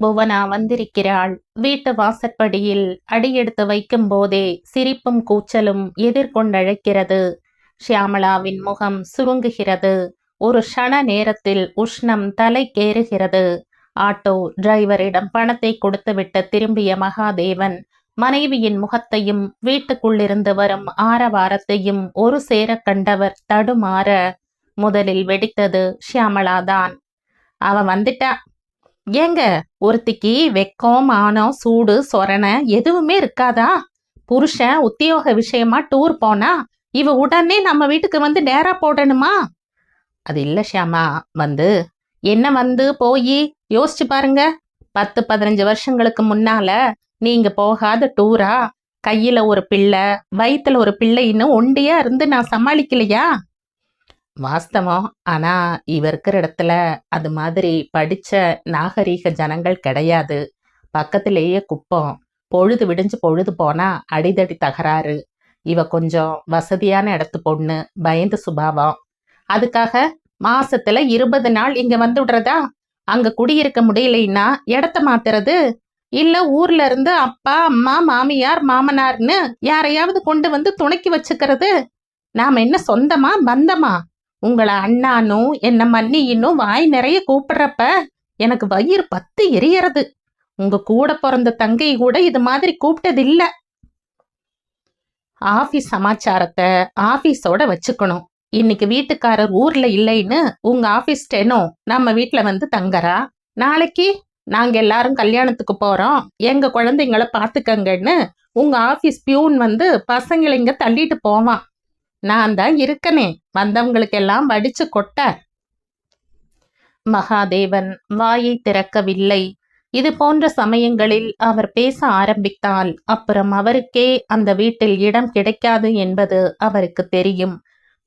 புவனா வந்திருக்கிறாள். வீட்டு வாசற்படியில் அடியெடுத்து வைக்கும் போதே சிரிப்பும் கூச்சலும் எதிர்கொண்டழைக்கிறது. ஷியாமளாவின் முகம் சுருங்குகிறது. ஒரு க்ஷண நேரத்தில் உஷ்ணம் தலைக்கேறுகிறது. ஆட்டோ டிரைவரிடம் பணத்தை கொடுத்துவிட்டு திரும்பிய மகாதேவன் மனைவியின் முகத்தையும் வீட்டுக்குள்ளிருந்து வரும் ஆரவாரத்தையும் ஒரு சேர கண்டவர் தடுமாற முதலில் வெடித்தது ஷியாமளாதான் அவன் வந்துட்டா ஏங்க ஒருத்திக்கு வெக்கம் மானம் சூடு சொரணை எதுவுமே இருக்காதா? புருஷன் உத்தியோக விஷயமா டூர் போனா இவ உடனே நம்ம வீட்டுக்கு வந்து நேரா போடணுமா? அது இல்ல ஷியாமா வந்து என்ன வந்து போய் யோசிச்சு பாருங்க. பத்து பதினஞ்சு வருஷங்களுக்கு முன்னால நீங்க போகாத டூரா? கையில ஒரு பிள்ளை வயிற்றுல ஒரு பிள்ளைன்னு ஒண்டியா இருந்து நான் சமாளிக்கலையா? வாஸ்தவம். ஆனா இவ இருக்கிற இடத்துல அது மாதிரி படிச்ச நாகரீக ஜனங்கள் கிடையாது. பக்கத்திலேயே குப்பம். பொழுது விடிஞ்சு பொழுது போனா அடிதடி தகராறு. இவ கொஞ்சம் வசதியான இடத்து பொண்ணு பயந்து சுபாவம். அதுக்காக மாசத்துல இருபது நாள் இங்க வந்து விடுறதா? அங்க குடியிருக்க முடியலைன்னா இடத்த மாத்துறது? இல்ல ஊர்ல இருந்து அப்பா அம்மா மாமியார் மாமனார்னு யாரையாவது கொண்டு வந்து துணைக்கி வச்சுக்கிறது? நாம என்ன சொந்தமா பந்தமா? உங்களை அண்ணானும் என்ன மன்னியின்னும் வாய் நிறைய கூப்பிடுறப்ப எனக்கு வயிறு பத்து எரியறது. உங்க கூட பிறந்த தங்கை கூட இது மாதிரி கூப்பிட்டது இல்ல ஆபீஸ் சமாச்சாரத்தை ஆபீஸோட வச்சுக்கணும். இன்னைக்கு வீட்டுக்காரர் ஊர்ல இல்லைன்னு உங்க ஆபீஸ் டெனோ நம்ம வீட்டுல வந்து தங்கறா? நாளைக்கு நாங்க எல்லாரும் கல்யாணத்துக்கு போறோம். எங்க குழந்தைங்கள பாத்துக்கங்கன்னு உங்க ஆபீஸ் பியூன் வந்து பசங்களை இங்க தள்ளிட்டு போவான். நான் தான் இருக்கனே வந்தவங்களுக்கெல்லாம் வடிச்சு கொட்ட. மகாதேவன் வாயை திறக்கவில்லை. இது போன்ற சமயங்களில் அவர் பேச ஆரம்பித்தால் அப்புறம் அவருக்கே அந்த வீட்டில் இடம் கிடைக்காது என்பது அவருக்கு தெரியும்.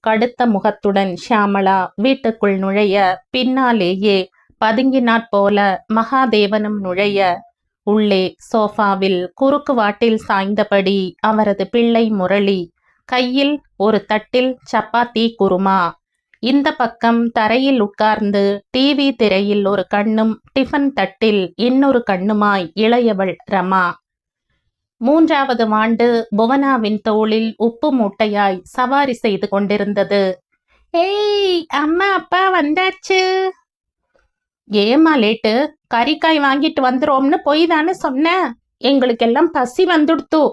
கடுத்த முகத்துடன் ஷியாமளா வீட்டுக்குள் நுழைய பின்னாலேயே பதுங்கினாற் போல மகாதேவனும் நுழைய உள்ளே சோஃபாவில் குறுக்கு வாட்டில் சாய்ந்தபடி அவரது பிள்ளை முரளி கையில் ஒரு தட்டில் சப்பாத்தி குருமா. இந்த பக்கம் தரையில் உட்கார்ந்து டிவி திரையில் ஒரு கண்ணும் டிஃபன் தட்டில் இன்னொரு கண்ணுமாய் இளையவள் ரமா. மூன்றாவது ஆண்டு புவனாவின் தோளில் உப்பு மூட்டையாய் சவாரி செய்து கொண்டிருந்தது. ஏய் அம்மா அப்பா வந்தாச்சு. ஏமா லேட்டு. கறிக்காய் வாங்கிட்டு வந்துரோம்னு போய் தானே சொன்னேன் எங்களுக்கெல்லாம் பசி வந்துடுத்து.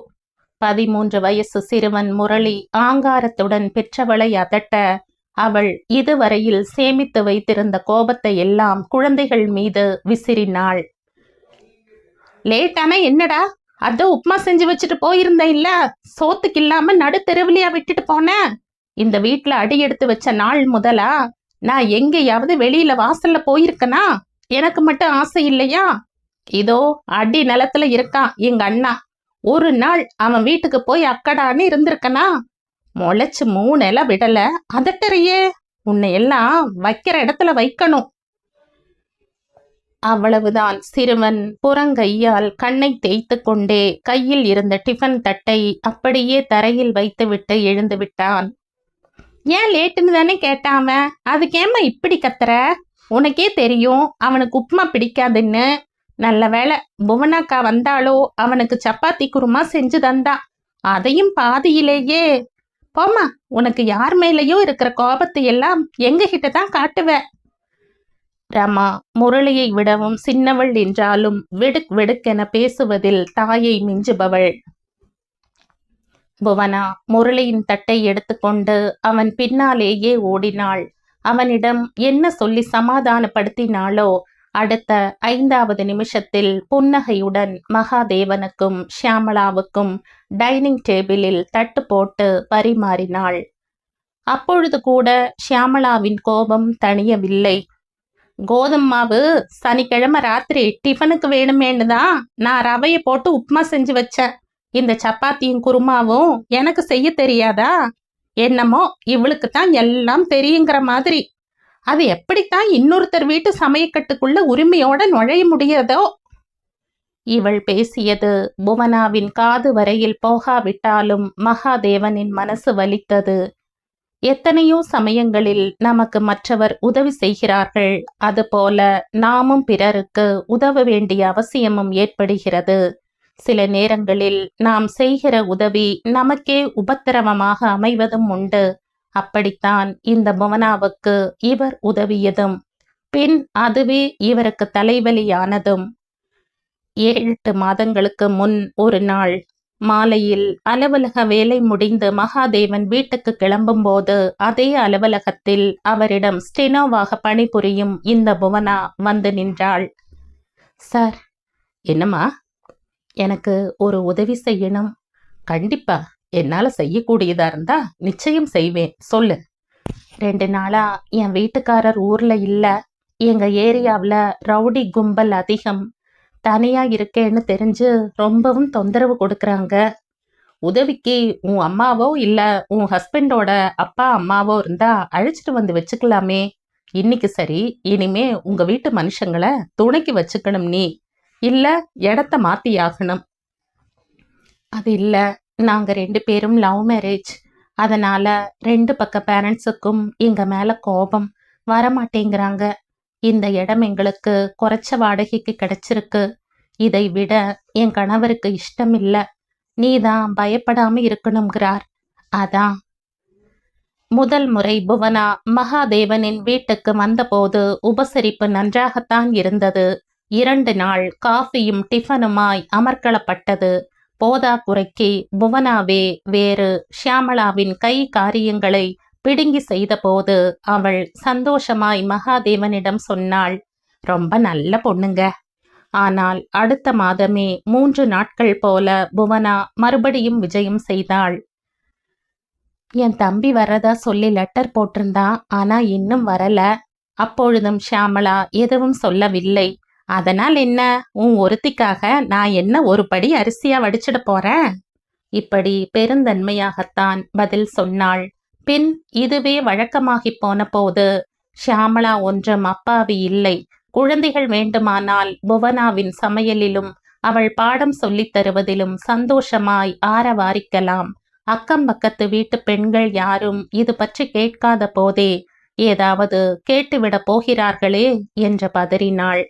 பதிமூன்று வயசு சிறுவன் முரளி ஆங்காரத்துடன் பெற்றவளை அதட்ட அவள் இதுவரையில் சேமித்து வைத்திருந்த கோபத்தை எல்லாம் குழந்தைகள் மீது விசிறினாள். லேட்டானா என்னடா? அதோ உப்மா செஞ்சு வச்சுட்டு போயிருந்தேன் இல்ல சோத்துக்கு இல்லாம நடு தெருவிலையா விட்டுட்டு போனேன் இந்த வீட்டுல அடி எடுத்து வச்ச நாள் முதலா? நான் எங்கேயாவது வெளியில வாசல்ல போயிருக்கனா? எனக்கு மட்டும் ஆசை இல்லையா? இதோ அடி நிலத்துல இருக்கான் எங்க அண்ணா. ஒரு நாள் அவன் வீட்டுக்கு போய் அக்கடான்னு இருந்திருக்கனா? முளைச்சு மூணு விடல. அதட்டறையே. உன்னை எல்லாம் வைக்கிற இடத்துல வைக்கணும். அவ்வளவுதான். சிறுவன் புறங்கையால் கண்ணை தேய்த்து கொண்டே கையில் இருந்த டிஃபன் தட்டை அப்படியே தரையில் வைத்துவிட்டு எழுந்து விட்டான். ஏன் லேட்டுன்னு தானே கேட்டான் அதுக்கேம்மா இப்படி கத்துற? உனக்கே தெரியும். அவனுக்கு உப்புமா பிடிக்காதுன்னு. நல்ல வேளை புவனாக்கா வந்தாளோ? அவனுக்கு சப்பாத்தி குருமா செஞ்சு தந்தா. அதையும் பாதியிலேயே. போமா உனக்கு யார் மேலேயோ இருக்கிற கோபத்தை எல்லாம் எங்க கிட்ட தான் காட்டுவ. ரமா முரளியை விடவும் சின்னவள் என்றாலும் வெடுக் வெடுக்கென பேசுவதில் தாயை மிஞ்சுபவள். புவனா முரளியின் தட்டை எடுத்துக்கொண்டு அவன் பின்னாலேயே ஓடினாள். அவனிடம் என்ன சொல்லி சமாதானப்படுத்தினாளோ அடுத்த ஐந்தாவது நிமிஷத்தில் புன்னகையுடன் மகாதேவனுக்கும் ஷியாமளாவுக்கும் டைனிங் டேபிளில் தட்டு போட்டு பரிமாறினாள். அப்பொழுது கூட ஷியாமளாவின் கோபம் தணியவில்லை. கோதுமை மாவு சனிக்கிழமை ராத்திரி டிஃபனுக்கு வேணுமேன்னு தான் நான் ரவையை போட்டு உப்புமா செஞ்சு வச்சேன் இந்த சப்பாத்தியும் குருமாவும் எனக்கு செய்ய தெரியாதா? என்னமோ இவளுக்கு தான் எல்லாம் தெரியுங்கிற மாதிரி. அது எப்படித்தான் இன்னொருத்தர் வீட்டு சமயக்கட்டுக்குள்ள உரிமையோட நுழைய முடியதோ? இவள் பேசியது புவனாவின் காது வரையில் போகாவிட்டாலும் மகாதேவனின் மனசு வலித்தது. எத்தனையோ சமயங்களில் நமக்கு மற்றவர் உதவி செய்கிறார்கள். அதுபோல நாமும் பிறருக்கு உதவ வேண்டிய அவசியமும் ஏற்படுகிறது. சில நேரங்களில் நாம் செய்கிற உதவி நமக்கே உபத்திரவமாக அமைவதும் உண்டு. அப்படித்தான் இந்த புவனாவுக்கு இவர் உதவியதும் பின் அதுவே இவருக்கு தலைவலியானதும். ஏழு மாதங்களுக்கு முன் ஒரு நாள் மாலையில் அலுவலக வேலை முடிந்து மகாதேவன் வீட்டுக்கு கிளம்பும்போது அதே அலுவலகத்தில் அவரிடம் ஸ்டெனோவாக பணிபுரியும் இந்த புவனா வந்து நின்றாள். சார் என்னம்மா? எனக்கு ஒரு உதவி செய்யணும். கண்டிப்பா என்னால செய்யக்கூடியதா இருந்தா நிச்சயம் செய்வேன். சொல்லு. ரெண்டு நாளா என் வீட்டுக்காரர் ஊர்ல இல்ல. எங்க ஏரியாவில் ரவுடி கும்பல் அதிகம். தனியா இருக்கேன்னு தெரிஞ்சு ரொம்பவும் தொந்தரவு கொடுக்குறாங்க. உதவிக்கு உன் அம்மாவோ இல்ல உன் ஹஸ்பண்டோட அப்பா அம்மாவோ இருந்தா அழைச்சிட்டு வந்து வச்சுக்கலாமே. இன்னைக்கு சரி இனிமே உங்க வீட்டு மனுஷங்களை துணைக்கு வச்சுக்கணும் நீ. இல்ல இடத்த மாத்தியாகணும். அது இல்ல. நாங்க ரெண்டு பேரும் லவ் மேரேஜ் அதனால ரெண்டு பக்க பேரண்ட்ஸுக்கும் எங்க மேல கோபம் வரமாட்டேங்கிறாங்க. இந்த இடம் எங்களுக்கு குறைச்ச வாடகைக்கு கிடைச்சிருக்கு. இதை விட என் கணவருக்கு இஷ்டம் இல்ல. நீதான் பயப்படாம இருக்கணுங்கிறார் அதான். முதல் முறை புவனா மகாதேவனின் வீட்டுக்கு வந்தபோது உபசரிப்பு நன்றாகத்தான் இருந்தது. இரண்டு நாள் காஃபியும் டிஃபனுமாய் அமர்க்களப்பட்டது. போதா குறைக்கு புவனாவே வேறு ஷியாமளாவின் கை காரியங்களை பிடுங்கி செய்தபோது அவள் சந்தோஷமாய் மகாதேவனிடம் சொன்னாள் ரொம்ப நல்ல பொண்ணுங்க. ஆனால் அடுத்த மாதமே மூன்று நாட்கள் போல புவனா மறுபடியும் விஜயம் செய்தாள். என் தம்பி வரதா சொல்லி லெட்டர் போட்டிருந்தான் ஆனா இன்னும் வரல. அப்பொழுதும் ஷியாமளா எதுவும் சொல்லவில்லை. அதனால் என்ன? உன் ஒருத்திக்காக நான் என்ன ஒரு படி அரிசியா வடிச்சிட போறேன்? இப்படி பெருந்தன்மையாகத்தான் பதில் சொன்னாள். பின் இதுவே வழக்கமாகி போன போது ஷியாமளா ஒன்றும் அப்பாவி இல்லை. குழந்தைகள் வேண்டுமானால் புவனாவின் சமையலிலும் அவள் பாடம் சொல்லித் தருவதிலும் சந்தோஷமாய் ஆரவாரிக்கலாம். அக்கம் பக்கத்து வீட்டு பெண்கள் யாரும் இது பற்றி கேட்காத போதே ஏதாவது கேட்டுவிடப் போகிறார்களே என்று பதறினாள்.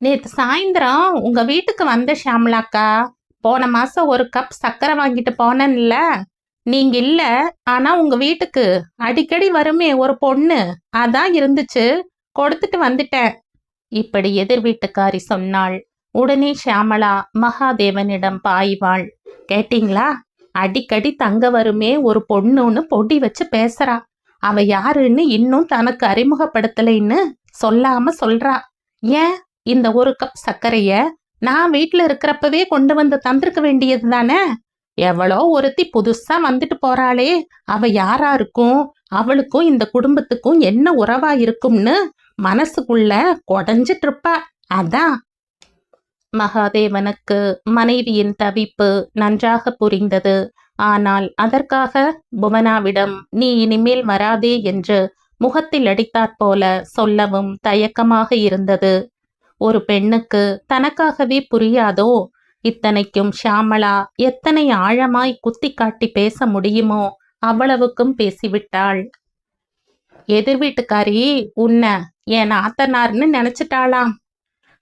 நேற்று சாயந்தரம் உங்க வீட்டுக்கு வந்த ஷாம்லாக்கா போன மாசம் ஒரு கப் சக்கரை வாங்கிட்டு போனேன்ல. நீங்க இல்ல ஆனா உங்க வீட்டுக்கு அடிக்கடி வருமே ஒரு பொண்ணு. அதான் இருந்துச்சு கொடுத்துட்டு வந்துட்டேன். இப்படி எதிர் வீட்டுக்காரி சொன்னாள். உடனே ஷியாமளா மகாதேவனிடம் பாய்வாள் கேட்டீங்களா? அடிக்கடி தங்க வருமே ஒரு பொண்ணுன்னு பொடி வச்சு பேசுறா. அவ யாருன்னு இன்னும் தனக்கு அறிமுகப்படுத்தலைன்னு சொல்லாம சொல்றா. ஏன்? இந்த ஒரு கப் சர்க்கரைய நான் வீட்டுல இருக்கிறப்பவே கொண்டு வந்து தந்திருக்க வேண்டியது தானே? எவ்வளோ ஒருத்தி புதுசா வந்துட்டு போறாளே. அவ யாரா இருக்கும்? அவளுக்கும் இந்த குடும்பத்துக்கும் என்ன உறவா இருக்கும்னு மனசுக்குள்ள கொடைஞ்சிட்டு இருப்பா. அதான். மகாதேவனுக்கு மனைவியின் தவிப்பு நன்றாக புரிந்தது. ஆனால் அதற்காக புவனாவிடம் நீ இனிமேல் வராதே என்று முகத்தில் அடித்தாற்போல சொல்லவும் தயக்கமாக இருந்தது. ஒரு பெண்ணுக்கு தனக்காகவே புரியாதோ? இத்தனைக்கும் ஷியாமளா எத்தனை ஆழமாய் குத்தி காட்டி பேச முடியுமோ அவ்வளவுக்கும் பேசிவிட்டாள். எதிர் வீட்டுக்காரி உன்னை என் ஆத்தனார்னு நினைச்சிட்டாளாம்.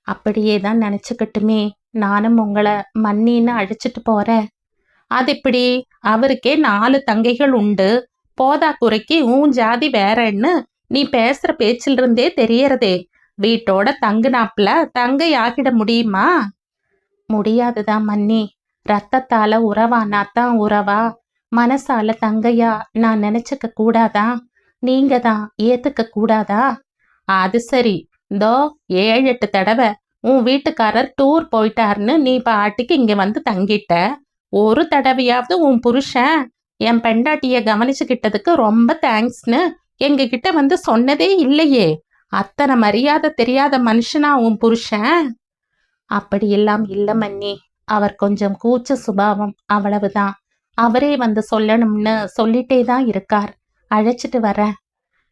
அப்படியே தான் நினைச்சுக்கட்டுமே. நானும் உங்களை மன்னின்னு அழைச்சிட்டு போறேன். அது இப்படி அவருக்கே நாலு தங்கைகள் உண்டு. போதா குறைக்கு உன் ஜாதி வேறன்னு நீ பேசுற பேச்சிலிருந்தே தெரியறதே. வீட்டோட தங்குனாப்புல தங்கை ஆகிட முடியுமா? முடியாதுதான் மன்னி. ரத்தத்தால உறவானாத்தான் உறவா? மனசால தங்கையா நான் நினைச்சுக்க கூடாதா? நீங்க தான் ஏத்துக்க கூடாதா? அது சரி. தோ ஏழு எட்டு தடவை உன் வீட்டுக்காரர் டூர் போயிட்டாருன்னு நீ பாட்டுக்கு இங்க வந்து தங்கிட்ட. ஒரு தடவையாவது உன் புருஷன் என் பெண்டாட்டிய கவனிச்சுக்கிட்டதுக்கு ரொம்ப தேங்க்ஸ்னு எங்ககிட்ட வந்து சொன்னதே இல்லையே. அத்தனை மரியாதை தெரியாத மனுஷனா உன் புருஷன்? அப்படியெல்லாம் இல்ல மன்னி. அவர் கொஞ்சம் கூச்ச சுபாவம் அவ்வளவுதான். அவரே வந்து சொல்லணும்னு சொல்லிட்டே தான் இருக்கார். அழைச்சிட்டு வர.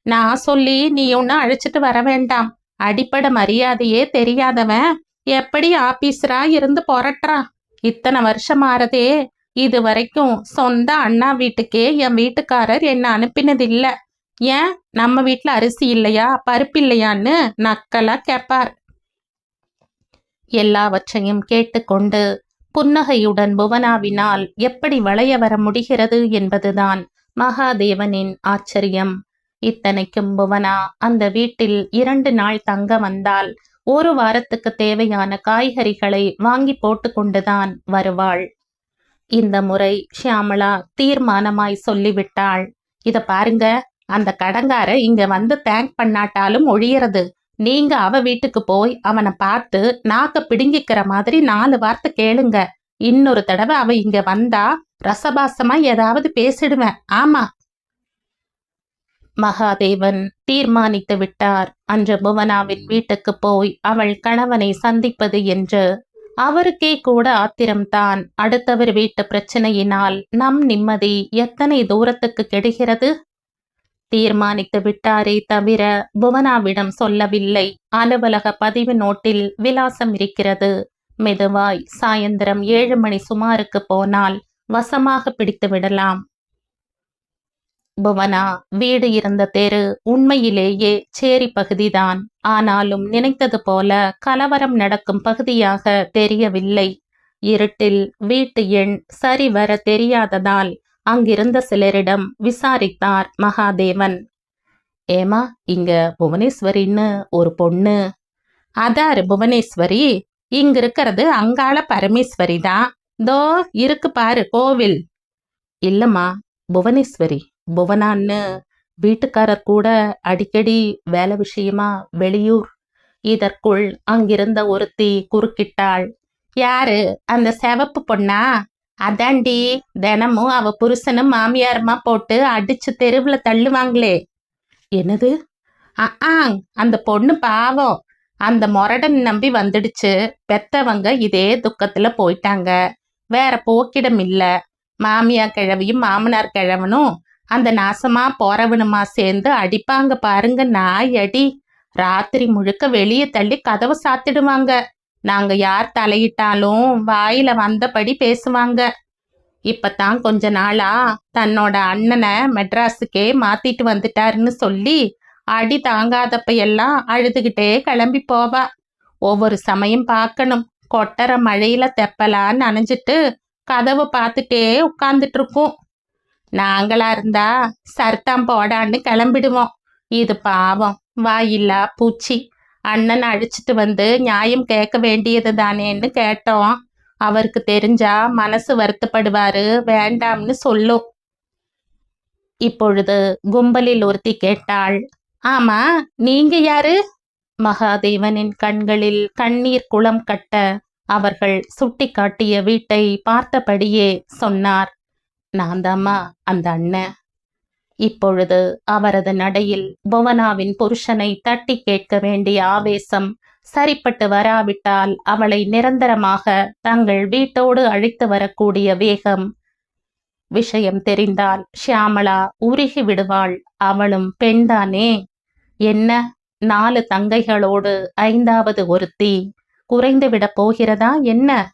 நான் சொல்லி நீ ஒன்னும் அழைச்சிட்டு வர வேண்டாம். அடிப்படை மரியாதையே தெரியாதவன் எப்படி ஆபீசரா இருந்து புரட்டுறா? இத்தனை வருஷம் ஆறதே. இது வரைக்கும் சொந்த அண்ணா வீட்டுக்கே என் வீட்டுக்காரர் என்ன அனுப்பினதில்லை. ஏன்? நம்ம வீட்டில் அரிசி இல்லையா? பருப்பு இல்லையான்னு நக்கலா கேட்பார் எல்லாவற்றையும் கேட்டுக்கொண்டு புன்னகையுடன் புவனாவினால் எப்படி வளைய வர முடிகிறது என்பதுதான் மகாதேவனின் ஆச்சரியம். இத்தனைக்கும் புவனா அந்த வீட்டில் இரண்டு நாள் தங்க வந்தால் ஒரு வாரத்துக்கு தேவையான காய்கறிகளை வாங்கி போட்டுக்கொண்டுதான் வருவாள். இந்த முறை ஷியாமளா தீர்மானமாய் சொல்லிவிட்டாள். இத பாருங்க. அந்த கடங்கார இங்க வந்து தேங்க் பண்ணாட்டாலும் ஒழியறது. நீங்க அவ வீட்டுக்கு போய் அவனை பார்த்து நாக்க பிடுங்கிக்கிற மாதிரி நாலு வார்த்தை கேளுங்க. இன்னொரு தடவை அவ இங்க வந்தா ரசபாசமா ஏதாவது பேசிடுவேன். ஆமா. மகாதேவன் தீர்மானித்து விட்டார். அன்று புவனாவின் வீட்டுக்கு போய் அவள் கணவனை சந்திப்பது என்று. அவருக்கே கூட ஆத்திரம்தான். அடுத்தவர் வீட்டு பிரச்சனையினால் நம் நிம்மதி எத்தனை தூரத்துக்கு கெடுகிறது? தீர்மானித்து விட்டாரே தவிர புவனாவிடம் சொல்லவில்லை. அலுவலக பதிவு நோட்டில் விலாசம் இருக்கிறது. மெதுவாய் சாயந்தரம் ஏழு மணி சுமாருக்கு போனால் வசமாக பிடித்து விடலாம். புவனா வீடு இருந்த தெரு உண்மையிலேயே சேரி பகுதிதான். ஆனாலும் நினைத்தது போல கலவரம் நடக்கும் பகுதியாக தெரியவில்லை. இருட்டில் வீட்டு எண் சரிவர தெரியாததால் அங்கிருந்த சிலரிடம் விசாரித்தார் மகாதேவன். ஏமா இங்க புவனேஸ்வரின்னு ஒரு பொண்ணு. அதாரு புவனேஸ்வரி இங்க இருக்கிறது அங்காள பரமேஸ்வரி தான். தோ இருக்கு பாரு கோவில். இல்லம்மா புவனேஸ்வரி புவனான்னு வீட்டுக்காரர் கூட அடிக்கடி வேலை விஷயமா வெளியூர். இதற்குள் அங்கிருந்த ஒருத்தி குறுக்கிட்டாள். யாரு? அந்த செவப்பு பொண்ணா? அதாண்டி தினமும் அவ புருஷனும் மாமியாருமா போட்டு அடிச்சு தெருவுல தள்ளுவாங்களே. என்னது? ஆ அந்த பொண்ணு பாவம். அந்த மொரடன் நம்பி வந்துடுச்சு. பெத்தவங்க இதே துக்கத்துல போயிட்டாங்க. வேற போக்கிடம் இல்ல. மாமியார் கிழவியும் மாமனார் கிழவனும் அந்த நாசமா போறவனுமா சேர்ந்து அடிப்பாங்க பாருங்க நாய் அடி ராத்திரி முழுக்க வெளியே தள்ளி கதவை சாத்திடுவாங்க. நாங்க யார் தலையிட்டாலும் வாயில வந்தபடி பேசுவாங்க. இப்பத்தான் கொஞ்ச நாளா தன்னோட அண்ணனை மெட்ராஸுக்கே மாத்திட்டு வந்துட்டாருன்னு சொல்லி அடி தாங்காதப்பையெல்லாம் அழுதுகிட்டே கிளம்பி போவா. ஒவ்வொரு சமயம் பார்க்கணும். கொட்டற மழையில தெப்பலான்னு நனைஞ்சிட்டு கதவை பார்த்துட்டே உட்கார்ந்துட்டு இருக்கோம் நாங்களா இருந்தா சர்த்தம் போடான்னு கிளம்பிடுவோம். இது பாவம். வாயில்லா பூச்சி. அண்ணன் அழிச்சிட்டு வந்து நியாயம் கேட்க வேண்டியது தானேன்னு கேட்டோம். அவருக்கு தெரிஞ்சா மனசு வருத்தப்படுவாரு. வேண்டாம்னு சொல்லும் இப்பொழுது கும்பலில் ஒருத்தி கேட்டாள். ஆமா நீங்க யாரு? மகாதேவனின் கண்களில் கண்ணீர் குளம் கட்ட அவர்கள் சுட்டி காட்டிய வீட்டை பார்த்தபடியே சொன்னார். நான் தாம்மா அந்த அண்ணன். இப்பொழுது அவரது நடையில் புவனாவின் புருஷனை தட்டி கேட்க வேண்டிய ஆவேசம் சரிப்பட்டு வராவிட்டால் அவளை நிரந்தரமாக தங்கள் வீட்டோடு அழைத்து வரக்கூடிய வேகம். விஷயம் தெரிந்தால் ஷியாமளா உருகி விடுவாள். அவளும் பெண்தானே என்ன? நாலு தங்கைகளோடு ஐந்தாவது ஒருத்தி. குறைந்து விட போகிறதா? என்ன?